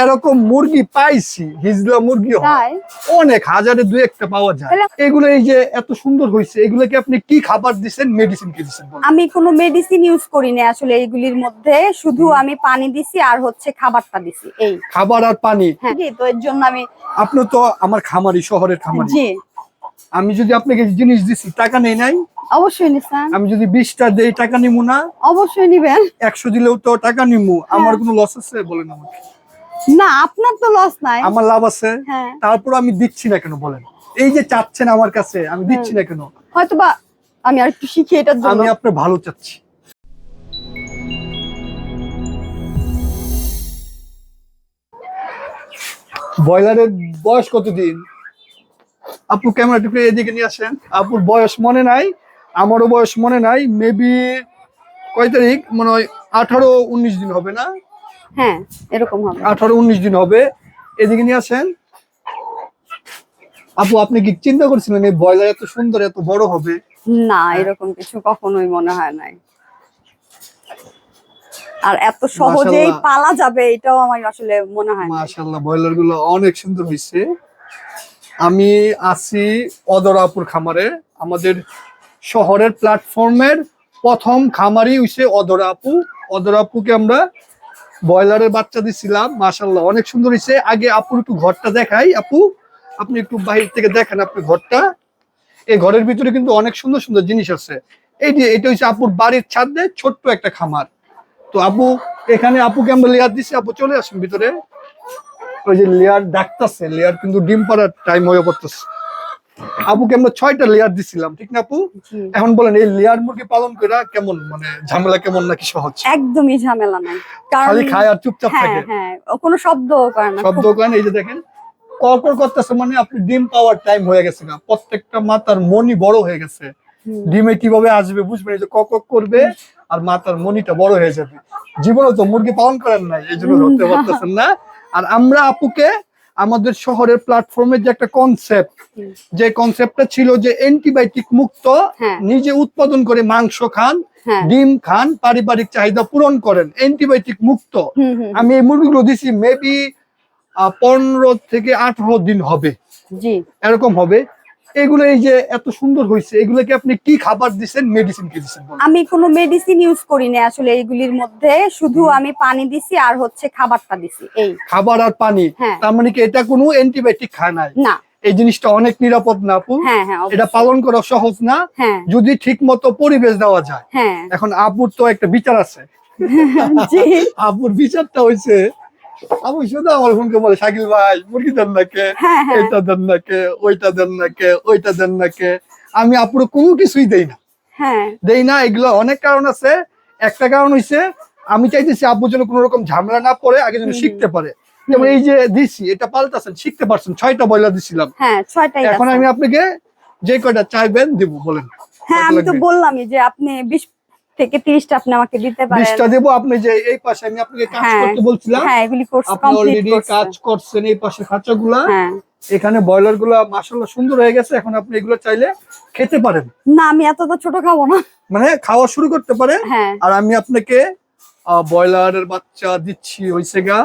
এরকম মুরগি পাইছি হিজলা মুরগি হয়। অনেক হাজারে দুই একটা পাওয়া যায়। এগুলো এই যে এত সুন্দর হয়েছে এগুলোকে আপনি কি খাবার দিচ্ছেন মেডিসিন কি দিচ্ছেন আমি কোনো মেডিসিন ইউজ করি না আসলে এইগুলির মধ্যে শুধু আমি পানি দিছি আর হচ্ছে খাবারটা দিছি এই। খাবার আর পানি? হ্যাঁ। জি, তো এর জন্য আমি আপনি তো আমার খামারি শহরের খামারি। জি। আমি যদি আপনাকে জিনিস দিছি টাকা নেই নাই? অবশ্যই নিছেন আমি যদি বিশটা দেই টাকা নিমু না? অবশ্যই নিবেন। একশো দিলেও তো টাকা নিমু। আমার কোনো লস আছে বলেন আমাকে? না আপনার তো লস নাই। আমার লাভ আছে। হ্যাঁ। তারপর আমি দিচ্ছি না কেন বলেন? এই যে চাচ্ছেন আমার কাছে আমি দিচ্ছি না কেন? হয়তো বা আমি আর একটু শিখি এটার জন্য। আমি আপনার ভালো চাচ্ছি। ব্রয়লারের বয়স কতদিন? আপু ক্যামেরা টুকরে এদিকে নিয়ে আসেন। আপুর বয়স মনে নাই আমারও বয়স মনে নাই মেবি কয় তারিখ? মনে হয় আঠারো উনিশ দিন হবে না? হ্যাঁ এরকম হবে। আঠারো উনিশ দিন হবে। এদিকে নিয়ে আসেন। আপু আপনি কি চিন্তা করছিলেন এই ব্রয়লার এত সুন্দর এত বড় হবে? না এরকম কিছু কখনোই মনে হয় নাই। আর এত সহজেই পালা যাবে এটাও আমার আসলে মনে হয় না। মাশাল্লাহ ব্রয়লারগুলো অনেক সুন্দর হয়েছে আমি আছি অদরাপুর খামারে। আমাদের শহরের প্ল্যাটফর্মের প্রথম খামারই হইছে অদরাপু। অদরাপুকে আমরা ব্রয়লারের বাচ্চা দিছিলাম মাশাল্লাহ অনেক সুন্দর হয়েছে আগে আপুর একটু ঘরটা দেখাই। আপু, আপনি একটু বাইরে থেকে দেখেন আপনি ঘরটা। এই ঘরের ভিতরে কিন্তু অনেক সুন্দর সুন্দর জিনিস আছে। এই যে, এটা হচ্ছে আপুর বাড়ির ছাদে ছোট্ট একটা খামার। তো আপু, এখানে আপুকে আমরা লেয়ার দিছি? আপু, চলে আসুন ভিতরে। ওই যে লেয়ার ডাকতেছে। লেয়ার কিন্তু ডিম পাড়ার টাইম হয়ে পড়তেছে। আপুকে আমরা ছয়টা লেয়ার দিছিলাম ঠিক না আপু? এখন বলেন এই লেয়ার মুরগি পালন করে কেমন? মানে ঝামেলা কেমন নাকি সহজ? একদমই ঝামেলা নাই। খালি খায় আর চুপচাপ হ্যাঁ থাকে। হ্যাঁ কোনো শব্দও করে না। শব্দ খুব- করেন এই যে দেখেন কর্কর করতেছে মানে আপনি ডিম পাওয়ার টাইম হয়ে গেছে না প্রত্যেকটা মাতার মনি বড় হয়ে গেছে। ডিমে কীভাবে আসবে বুঝবেন? যে কক কক করবে আর মাতার মনিটা বড় হয়ে যাবে। জীবনে তো মুরগি পালন করেন নাই এই জন্য ধরতে পারতেছেন না। আর আমরা আপুকে আমাদের শহরের প্ল্যাটফর্মের যে একটা কনসেপ্ট যে কনসেপ্টটা ছিল যে অ্যান্টিবায়োটিক মুক্ত হ্যাঁ। নিজে উৎপাদন করে মাংস খান হ্যাঁ। ডিম খান পারিবারিক চাহিদা পূরণ করেন অ্যান্টিবায়োটিক মুক্ত। আমি এই মুরগিগুলো দিছি মেবি পনেরো থেকে আঠারো দিন হবে। এরকম হবে। এগুলো এই যে এত সুন্দর হয়েছে এগুলোকে আপনি কি খাবার দিচ্ছেন মেডিসিন কি দিচ্ছেন আমি কোনো মেডিসিন ইউজ করি না আসলে এইগুলির মধ্যে শুধু আমি পানি দিছি আর হচ্ছে খাবারটা দিছি এই। খাবার আর পানি? হ্যাঁ। তার মানে কি এটা কোনো অ্যান্টিবায়োটিক খায় নাই? না। এই জিনিসটা অনেক নিরাপদ না আপু? হ্যাঁ হ্যাঁ এটা পালন করা সহজ না? যদি ঠিক মতো পরিবেশ দেওয়া যায়। এখন আপুর তো একটা বিচার আছে। আপুর বিচারটা হয়েছে আপু শুধু আমার ফোনকে বলে শাকিল ভাই মুরগি দেন না কে এটা দেন না কে ওইটা দেন না কে ওইটা দেন না কে আমি আপুর কোনো কিছুই দেই না। হ্যাঁ। দেই না এগুলো অনেক কারণ আছে। একটা কারণ হইছে আমি চাইতেছি আব্বু যেন কোনো রকম ঝামেলা না পড়ে আগে যেন শিখতে পারে। যেমন এই যে দিছি এটা পাল্টাছেন শিখতে পারছেন ছয়টা বয়লা দিছিলাম। হ্যাঁ এখন আমি আপনাকে যে কয়টা চাইবেন দিব বলেন। হ্যাঁ আমি তো? বললামই যে আপনি বিশ থেকে তিরিশটা আপনি আমাকে দিতে পারেন। দেবো আপনি যে এই পাশে আমি আপনাকে কাজ হ্যাঁ। করতে বলছিলাম। হ্যাঁ এগুলি কোর্স আপনি অলরেডি কাজ করছেন এই পাশে খাঁচাগুলা। হ্যাঁ। এখানে ব্রয়লারগুলা মাসাল্লাহ সুন্দর হয়ে গেছে এখন আপনি এগুলো চাইলে খেতে পারেন। না আমি এত তো ছোট খাব না। মানে খাওয়া শুরু করতে পারে। হ্যাঁ। আর আমি আপনাকে ব্রয়লারের বাচ্চা দিচ্ছি হয়েছে গা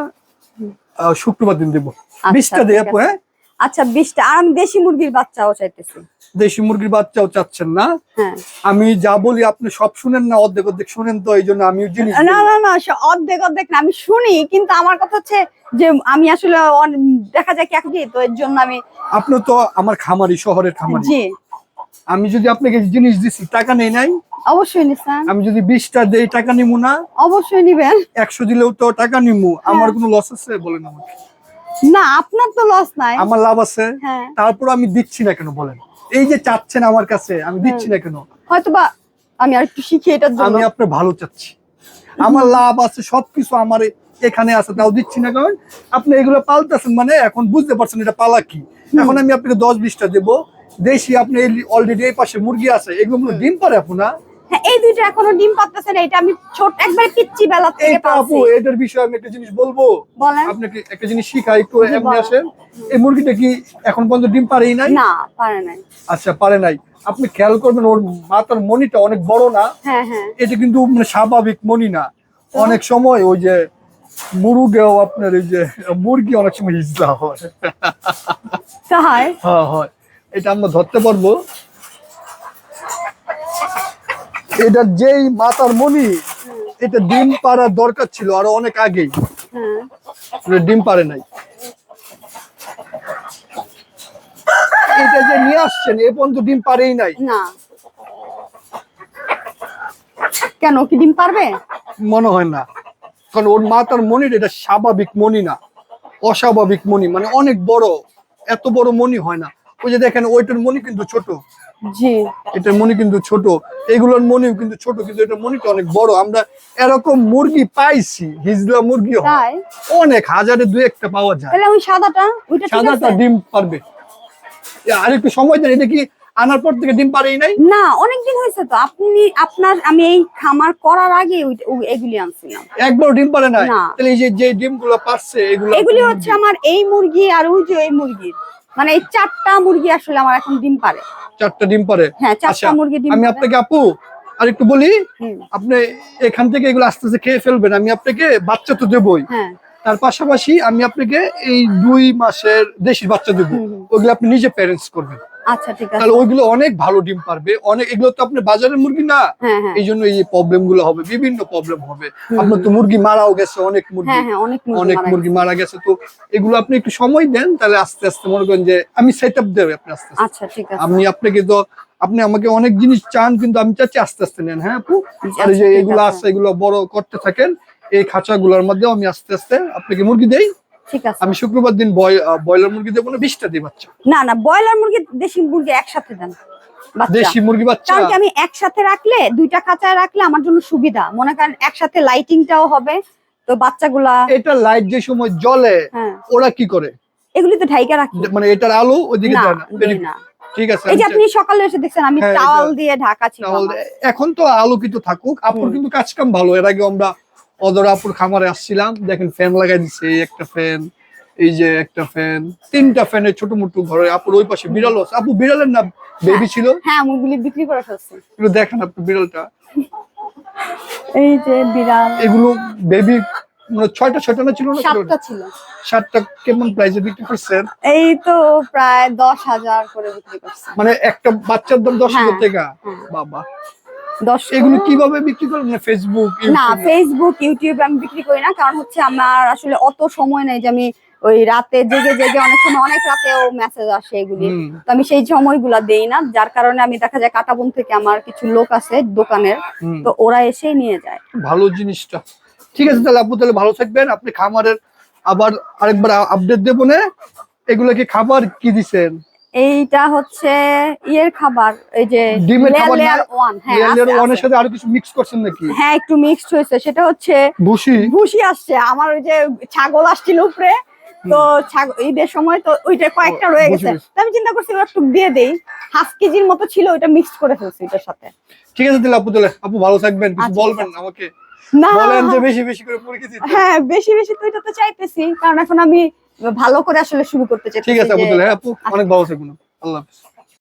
শুক্রবার দিন দেবো। আচ্ছা, বিশটা আছে। হ্যাঁ? আচ্ছা বিশটা। আর আমি দেশি মুরগির বাচ্চাও চাইতেছি। দেশি মুরগির বাচ্চাও চাচ্ছেন না? হ্যাঁ। আমি যা বলি আপনি সব শুনেন না অর্ধেক অর্ধেক শুনেন তো এই জন্য আমি না। না না অর্ধেক অর্ধেক না আমি শুনি কিন্তু আমার কথা হচ্ছে যে আমি আসলে দেখা যায় কি তো এর জন্য আমি আপনি তো আমার খামারি শহরের খামারি। জি। আমি যদি আপনাকে জিনিস দিছি টাকা নেই নাই? অবশ্যই নিছেন আমি যদি বিশটা দেই টাকা নিমু না? অবশ্যই নিবেন। একশো দিলেও তো টাকা নিমু আমার কোনো লস আছে বলেন আমাকে? না আপনার তো লস নাই। আমার লাভ আছে। হ্যাঁ। তারপর আমি দিচ্ছি না কেন বলেন? এই যে চাচ্ছেন আমার কাছে আমি দিচ্ছি না কেন? হয়তো বা আমি আর একটু শিখি এটার জন্য। আমি আপনার ভালো চাচ্ছি। আমার লাভ আছে সবকিছু আমার এখানে আছে তাও দিচ্ছি না কারণ আপনি এগুলো পালতেছেন মানে এখন বুঝতে পারছেন এটা পালা কি। এখন আমি আপনাকে দশ বিশটা দেবো। দেশি আপনি অলরেডি এই পাশে মুরগি আছে এগুলো ডিম পারে আপু না? হ্যাঁ এই দুইটা এখনও ডিম না এটা আমি ছোট একবার পিচ্ছি বেলা থেকে এইটা আপু এটার বিষয়ে আমি একটা জিনিস বলব। বলেন। আপনাকে একটা জিনিস শিখাই একটু এমনি আসেন। এই মুরগিটা কি এখন পর্যন্ত ডিম পারেই নাই? না পারে নাই। আচ্ছা পারে নাই। আপনি খেয়াল করবেন ওর মাথার মনিটা অনেক বড় না। হ্যাঁ হ্যাঁ। এটা কিন্তু মানে স্বাভাবিক মনি না। অনেক সময় ওই যে মুরগেও আপনার এই যে মুরগি অনেক সময় হিজলা হয়। হ্যাঁ হয়। এটা আমরা ধরতে পারব। এটা যেই মাতার মনি এটা ডিম পাড়ার দরকার ছিল আরও অনেক আগেই হ্যাঁ। ডিম পারে নাই। এটা যে নিয়ে আসছেন এ পর্যন্ত ডিম পারেই নাই। না। কেন কি ডিম পারবে মনে হয় না। কারণ ওর মাতার মনির এটা স্বাভাবিক মনি না। অস্বাভাবিক মনি মানে অনেক বড় এত বড় মনি হয় না। ওই যে দেখেন ওইটার মনি কিন্তু ছোট। জি। এটার মনি কিন্তু ছোট। এগুলোর মনিও কিন্তু ছোট কিন্তু এটার মনিটা অনেক বড়। আমরা এরকম মুরগি পাইছি হিজলা মুরগি হয়। অনেক হাজারে দুই একটা পাওয়া যায়। তাহলে ওই সাদাটা ওইটা সাদাটা ডিম পারবে। আর একটু সময় দেন এটা কি আনার পর থেকে ডিম পারেই নাই? না অনেকদিন হয়েছে তো। আপনি আপনার আমি এই খামার করার আগে এগুলি আনছিলাম। একবার ডিম পারে না। তাহলে এই যে যে ডিমগুলো পারছে এগুলো এগুলি হচ্ছে আমার এই মুরগি আর ওই যে এই মুরগির। মানে এই চারটা মুরগি আসলে আমার এখন ডিম পারে চারটা ডিম পারে হ্যাঁ চারটা আচ্ছা, মুরগি ডিম আমি আপনাকে আপু আর একটু বলি আপনি এখান থেকে এগুলো আস্তে আস্তে খেয়ে ফেলবেন আমি আপনাকে বাচ্চা তো দেবই। হ্যাঁ। তার পাশাপাশি আমি আপনাকে এই দুই মাসের দেশি বাচ্চা দেবো। ওগুলো আপনি নিজে প্যারেন্টস করবেন। আচ্ছা ঠিক আছে। তাহলে ওইগুলো অনেক ভালো ডিম পারবে। অনেক এগুলো তো আপনি বাজারের মুরগি না? এই জন্য এই প্রবলেমগুলো হবে। বিভিন্ন প্রবলেম হবে। আপনার তো মুরগি মারাও গেছে অনেক মুরগি। অনেক মুরগি মারা গেছে। তো এগুলো আপনি একটু সময় দেন তাহলে আস্তে আস্তে মনে করেন যে আমি সেট আপ দেবে আপনি আস্তে আচ্ছা ঠিক আছে। আপনি আপনাকে তো আপনি আমাকে অনেক জিনিস চান কিন্তু আমি চাচ্ছি আস্তে আস্তে নেন হ্যাঁ আপু? জি, আর যে আচ্ছা, এগুলো আছে। এগুলো বড় করতে থাকেন এই খাঁচাগুলোর মধ্যেও আমি আস্তে আস্তে আপনাকে মুরগি দেই। ঠিক আছে। আমি শুক্রবার দিন ব্রয়লার মুরগি দেবো না বিশটা দিই বাচ্চা? না না ব্রয়লার মুরগি দেশি মুরগি একসাথে দেন। দেশি মুরগি বাচ্চা? কারণ আমি একসাথে রাখলে দুইটা খাঁচায় রাখলে আমার জন্য সুবিধা। মনে করেন একসাথে লাইটিংটাও হবে তো বাচ্চাগুলা এটা লাইট যে সময় জ্বলে হ্যাঁ। ওরা কি করে? এগুলি তো ঢাইকা রাখি। মানে এটার আলো ওইদিকে যায় না। ঠিক আছে এই যে আপনি সকালে এসে দেখছেন আমি হ্যাঁ, টাওয়াল দিয়ে ঢাকা ছিল এখন তো আলোকিত থাকুক হুম। কিন্তু কাজ কাম ভালো এর আগে আমরা অদর আপুর খামারে আসছিলাম। দেখেন ফ্যান লাগাই দিচ্ছে এই একটা ফ্যান এই যে একটা ফ্যান তিনটা ফ্যানের ছোট মোটো ঘরে আপুর ওই পাশে বিড়াল আছে। আপু বিড়ালের না বেবি ছিল? হ্যাঁ মুরগুলি বিক্রি করে ফেলছে। একটু দেখেন আপু বিড়ালটা। এই যে বিড়াল। এগুলো বেবি মানে ছয়টা ছয়টা না ছিল না সাতটা ছিল। সাতটা কেমন প্রাইসে বিক্রি করছেন? এই তো প্রায় দশ হাজার করে বিক্রি করছে। মানে একটা বাচ্চার দাম দশ হাজার হ্যাঁ, টাকা? হ্যাঁ। বাবা। এগুলো কীভাবে বিক্রি করেন? না ফেসবুক না ফেসবুক ইউটিউবে আমি বিক্রি করি না কারণ হচ্ছে আমার আসলে অত সময় নেই যে আমি ওই রাতে জেগে জেগে অনেক সময় অনেক রাতেও মেসেজ আসে এগুলি। তো আমি সেই সময়গুলা দেই না যার কারণে আমি দেখা যায় কাটাবন থেকে আমার কিছু লোক আছে দোকানের তো ওরা এসেই নিয়ে যায়। ভালো জিনিসটা। ঠিক আছে তাহলে আপু তাহলে ভালো থাকবেন। আপনি খামারের আবার আরেকবার আপডেট দেবো না? এগুলো কি খাবার কি দিছেন? এইটা হচ্ছে ইয়ের খাবার এই যে ডিমের লেয়ার খাবার লেয়ার ওয়ান হ্যাঁ লেয়ার আছে, লেয়ার ওয়ানের আছে। সাথে আরও কিছু মিক্স করছেন নাকি? হ্যাঁ একটু মিক্সড হয়েছে সেটা হচ্ছে ভুসি? ভুসি আসছে আমার ওই যে ছাগল আসছিল উপরে তো ছাগল ঈদের সময় তো ওইটা কয়েকটা রয়ে গেছে। আমি চিন্তা করছি একটু দিয়ে দেই হাফ কেজির মতো ছিল ওইটা মিক্সড করে ফেলছি এটার সাথে। ঠিক আছে তাহলে আপু তাহলে আপু ভালো থাকবেন কিছু আচ্ছা, বলবেন আমাকে? না। বলেন যে বেশি বেশি করে দিতে। হ্যাঁ বেশি বেশি তো এটা তো চাইতেছি কারণ এখন আমি ভালো করে আসলে শুরু করতে চাই ঠিক আছে আপু হ্যাঁ আপু অনেক ভালো থাকুন। আল্লাহ হাফিজ।